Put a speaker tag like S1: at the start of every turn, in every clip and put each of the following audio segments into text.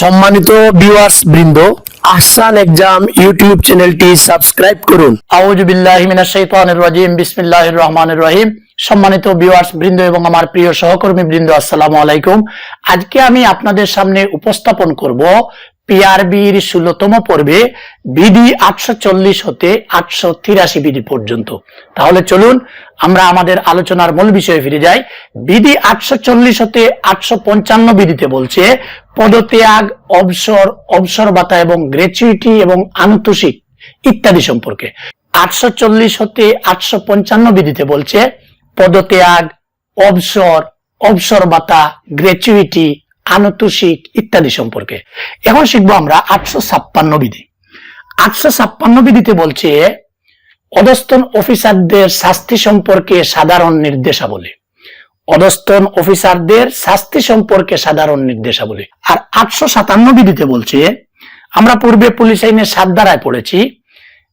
S1: সম্মানিত ভিউয়ার্স বৃন্দ, Ahsan exam YouTube চ্যানেলটি সাবস্ক্রাইব করুন।
S2: রাজিম, বিসমিল্লাহির রহমানির রহিম। সম্মানিত ভিউয়ার্স বৃন্দ এবং আমার প্রিয় সহকর্মী বৃন্দ, আসসালামু আলাইকুম। আজকে আমি আপনাদের সামনে উপস্থাপন করব পিআরবির ষোলতম পর্বে বিডি আটশো চল্লিশ হতে আটশো তিরাশি বিধি পর্যন্ত। তাহলে চলুন আমরা আমাদের আলোচনার মূল বিষয়ে ফিরে যাই। বিডি আটশো চল্লিশ হতে আটশো পঞ্চান্ন বিধিতে বলছে, পদত্যাগ, অবসর অবসর ভাতা এবং গ্র্যাচুইটি এবং আনুতোষিক ইত্যাদি সম্পর্কে। আটশো চল্লিশ হতে আটশো পঞ্চান্ন বিধিতে বলছে, পদত্যাগ, অবসর অবসর ভাতা গ্র্যাচুইটি আনুতোষিক ইত্যাদি সম্পর্কে। এখন শিখব আমরা আটশো ছাপ্পান্ন বিধি। আটশো ছাপ্পান্ন বিধিতে বলছে, অধস্তন অফিসারদের শাস্তি সম্পর্কে সাধারণ নির্দেশাবলী। অধস্তন অফিসারদের শাস্তি সম্পর্কে সাধারণ নির্দেশাবলী। আর আটশো সাতান্ন বিধিতে বলছে, আমরা পূর্বে পুলিশ আইনের সাত ধারায় পড়েছি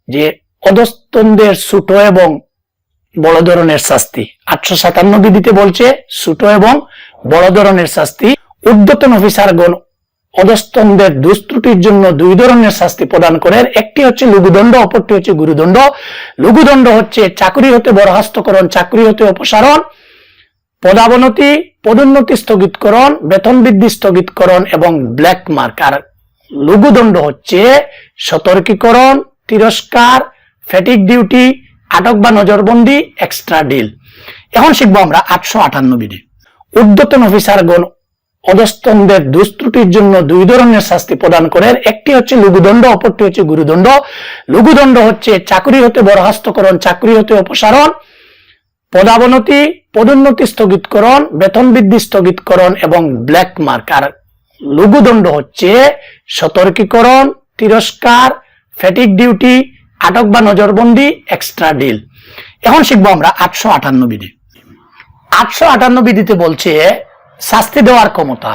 S2: যে অধস্তনদের ছোট এবং বড় ধরনের শাস্তি। আটশো সাতান্ন বিধিতে বলছে ছোট এবং বড় ধরনের শাস্তি ঊর্ধ্বতন অফিসারগণ অধস্তনদের দুষ্ত্রুটির জন্য দুই ধরনের শাস্তি প্রদান করেন। একটি হচ্ছে লঘুদণ্ড, অপরটি হচ্ছে গুরুদণ্ড। লঘুদণ্ড হচ্ছে চাকরি হতে বরখাস্তকরণ, চাকরি হতে অপসারণ, পদাবনতি, পদোন্নতি স্থগিতকরণ, বেতন বৃদ্ধি স্থগিতকরণ এবং ব্ল্যাক মার্ক। আর লঘুদণ্ড হচ্ছে সতর্কীকরণ, তিরস্কার ফ্যাটিক ডিউটি, আটক বা নজরবন্দি, এক্সট্রা ডিল। এখন শিখব আমরা আটশো আটান্ন বিধি ঊর্ধ্বতন অফিসারগণ অধস্তনদের দুষ্ত্রুটির জন্য দুই ধরনের শাস্তি প্রদান করেন একটি হচ্ছে লঘুদণ্ড, অপরটি হচ্ছে গুরুদণ্ড। লঘুদণ্ড হচ্ছে চাকরি হতে বরখাস্তকরণ, চাকরি হতে অপসারণ, পদাবনতি, পদোন্নতি স্থগিতকরণ, বেতন বৃদ্ধি স্থগিতকরণ এবং ব্ল্যাক মার্ক। আর লঘুদণ্ড হচ্ছে সতর্কীকরণ, তিরস্কার ফেটিক ডিউটি, আটক বা নজরবন্দি, এক্সট্রা ডিল। এখন শিখব আমরা আটশো আটান্ন বিধি। আটশো আটান্ন বিধিতে বলছে শাস্তি দেওয়ার ক্ষমতা।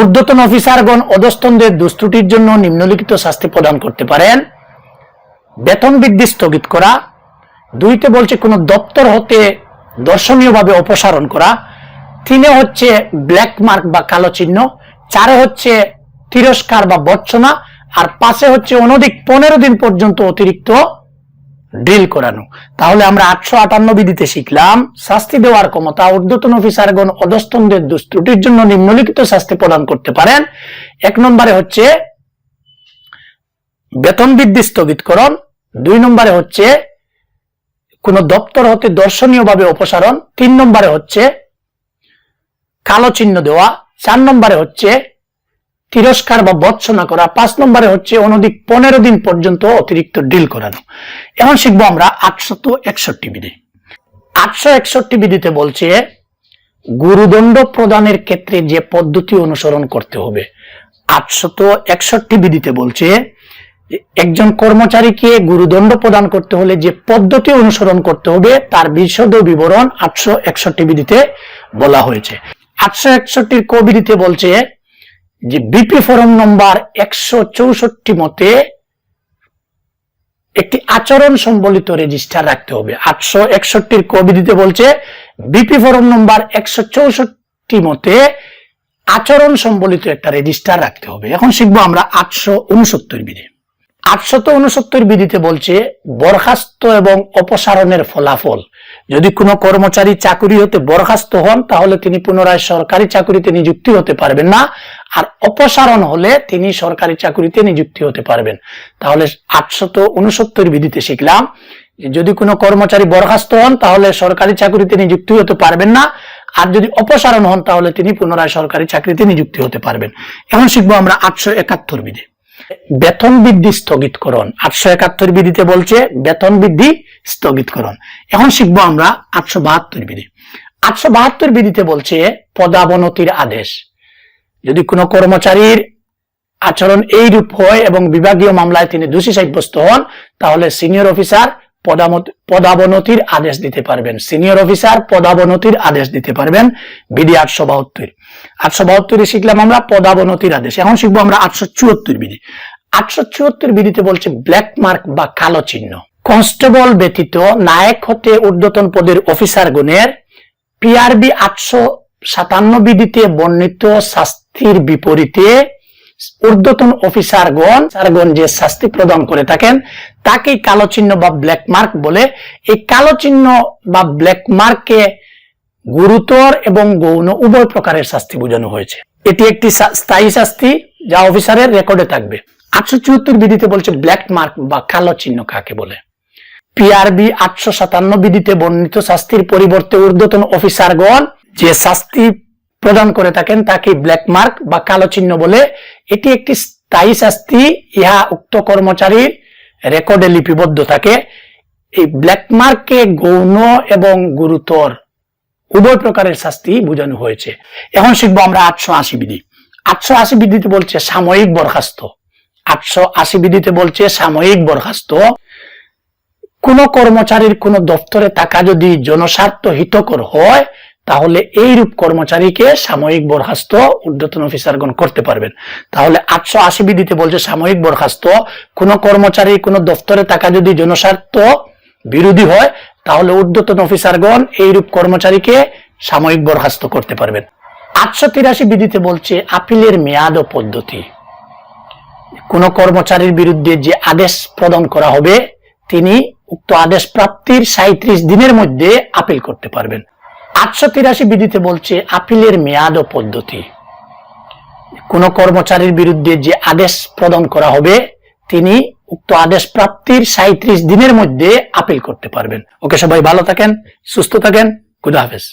S2: ঊর্ধ্বতন অফিসারগণ অধস্তনদের দুষ্ত্রুটির জন্য নিম্নলিখিত শাস্তি প্রদান করতে পারেন। বেতন বৃদ্ধি স্থগিত করা। দুইতে বলছে কোনো দপ্তর হতে দর্শনীয়ভাবে অপসারণ করা। তিনে হচ্ছে ব্ল্যাক মার্ক বা কালো চিহ্ন। চারে হচ্ছে তিরস্কার বা বর্চনা। আর পাশে হচ্ছে অনধিক পনেরো দিন পর্যন্ত অতিরিক্ত ড্রিল করানো। তাহলে আমরা আটশো আটান্ন বিধিতে শিখলাম, শাস্তি দেওয়ার ক্ষমতা ঊর্ধ্বতন অফিসারগণ অধস্তনদের দুষ্ত্রুটির জন্য নিম্নলিখিত শাস্তি প্রদান করতে পারেন। এক নম্বরে হচ্ছে বেতন বৃদ্ধি স্থগিতকরণ। দুই নম্বরে হচ্ছে কোন দপ্তর হতে দর্শনীয়ভাবে অপসারণ। তিন নম্বরে হচ্ছে কালো চিহ্ন দেওয়া। চার নম্বরে হচ্ছে তিরস্কার বা বর্ষনা করা পাঁচ নম্বরে হচ্ছে অনধিক পনেরো দিন পর্যন্ত অতিরিক্ত ডিল করানো। এখন শিখব আমরা আটশত একষট্টি বিধি। আটশো একষট্টি বিধিতে বলছে, গুরুদণ্ড প্রদানের ক্ষেত্রে যে পদ্ধতি অনুসরণ করতে হবে। আটশত একষট্টি বিধিতে বলছে, একজন কর্মচারীকে গুরুদণ্ড প্রদান করতে হলে যে পদ্ধতি অনুসরণ করতে হবে, তার বিশদ বিবরণ আটশো একষট্টি বিধিতে বলা হয়েছে। আটশো একষট্টির কবিধিতে বলছে যে বিপি ফরম নম্বর একশো চৌষট্টি মতে একটি আচরণ সম্বলিত রেজিস্টার রাখতে হবে। আটশো একষট্টির কবিধিতে বলছে বিপি ফরম নম্বর একশো চৌষট্টি মতে আচরণ সম্বলিত একটা রেজিস্টার রাখতে হবে। এখন শিখব আমরা আটশো উনসত্তর বিধি। আটশত উনসত্তর বিধিতে বলছে, বরখাস্ত এবং অপসারণের ফলাফল। যদি কোনো কর্মচারী চাকরি হতে বরখাস্ত হন, তাহলে তিনি পুনরায় সরকারি চাকরিতে নিযুক্তি হতে পারবেন না। আর অপসারণ হলে তিনি সরকারি চাকরিতে নিযুক্তি হতে পারবেন। তাহলে আটশত উনসত্তর বিধিতে শিখলাম যদি কোনো কর্মচারী বরখাস্ত হন, তাহলে সরকারি চাকরিতে নিযুক্তি হতে পারবেন না। আর যদি অপসারণ হন, তাহলে তিনি পুনরায় সরকারি চাকরিতে নিযুক্তি হতে পারবেন। এখন শিখব আমরা আটশো একাত্তর বিধি। বেতন বৃদ্ধি স্থগিতকরণ। আটশো একাত্তর বিধিতে বলছে বেতন বৃদ্ধি স্থগিতকরণ। এখন শিখব আমরা আটশো বাহাত্তর বিধি। আটশো বাহাত্তর বিধিতে বলছে পদাবনতির আদেশ। যদি কোনো কর্মচারীর আচরণ এইরূপ হয় এবং বিভাগীয় মামলায় তিনি দোষী সাব্যস্ত হন, তাহলে সিনিয়র অফিসার পদাবনতির আদেশ দিতে পারবেন। সিনিয়র অফিসার পদাবনতির আদেশ দিতে পারবেন বিধি আটশো বাহাত্তর। আটশো বাহাত্তরে শিখলাম আমরা পদাবনতির আদেশ। এখন শিখব আমরা আটশো চুয়াত্তর বিধি আটশো চুয়াত্তর বিধিতে বলছে ব্ল্যাক মার্ক বা কালো চিহ্ন। কনস্টেবল ব্যতীত নায়ক হতে ঊর্ধ্বতন পদের অফিসার গণের পিআরবি আটশো সাতান্ন বিধিতে বর্ণিত শাস্তির বিপরীতে ঊর্ধ্বতন অফিসারগণ সারগণ যে শাস্তি প্রদান করে থাকেন, তাকেই কালো চিহ্ন বা ব্ল্যাক মার্ক বলে। এই কালো চিহ্ন বা ব্ল্যাক মার্কে গুরুতর এবং গৌণ, উভয় প্রকারের শাস্তি বোঝানো হয়েছে। এটি একটি স্থায়ী শাস্তি যা অফিসারের রেকর্ডে থাকবে। আটশো চুয়াত্তর বিধিতে বলছে ব্ল্যাক মার্ক বা কালো চিহ্ন কাকে বলে। পিআরবি আটশো সাতান্ন বিধিতে বর্ণিত শাস্তির পরিবর্তে ঊর্ধ্বতন অফিসারগণ যে শাস্তি প্রদান করে থাকেন, তাকে ব্ল্যাক মার্ক বা কালো চিহ্ন বলে। এটি একটি স্থায়ী শাস্তি, ইহা উক্ত কর্মচারীর রেকর্ডে লিপিবদ্ধ থাকে। এই ব্ল্যাক মার্কে গৌণ এবং গুরুতর, উভয় প্রকারের শাস্তি বোঝানো হয়েছে। এখন শিখব আমরা আটশো আশি বিধি। আটশো আশি বিধিতে বলছে সাময়িক বরখাস্ত। আটশো আশি বিধিতে বলছে সাময়িক বরখাস্ত। কোন কর্মচারীর কোন দপ্তরে টাকা যদি জনস্বার্থ হিতকর হয় তাহলে এইরূপ কর্মচারীকে সাময়িক বরখাস্ত ঊর্ধ্বতন অফিসারগণ করতে পারবেন। তাহলে আটশো আশি বিধিতে বলছে সাময়িক বরখাস্ত। কোন কর্মচারী, কোন দপ্তরে থাকা যদি জনস্বার্থ বিরোধী হয়, তাহলে ঊর্ধ্বতন অফিসারগণ এইরূপ কর্মচারীকে সাময়িক বরখাস্ত করতে পারবেন। আটশো তিরাশি বিধিতে বলছে আপিলের মেয়াদ ও পদ্ধতি। কোন কর্মচারীর বিরুদ্ধে যে আদেশ প্রদান করা হবে, তিনি উক্ত আদেশ প্রাপ্তির সাঁত্রিশ দিনের মধ্যে আপিল করতে পারবেন। আটশো তিরাশি বিধিতে বলছে আপিলের মেয়াদ ও পদ্ধতি। কোন কর্মচারীর বিরুদ্ধে যে আদেশ প্রদান করা হবে, তিনি উক্ত আদেশ প্রাপ্তির সাঁত্রিশ দিনের মধ্যে আপিল করতে পারবেন। ওকে সবাই ভালো থাকেন, সুস্থ থাকেন, খুদা হাফেজ।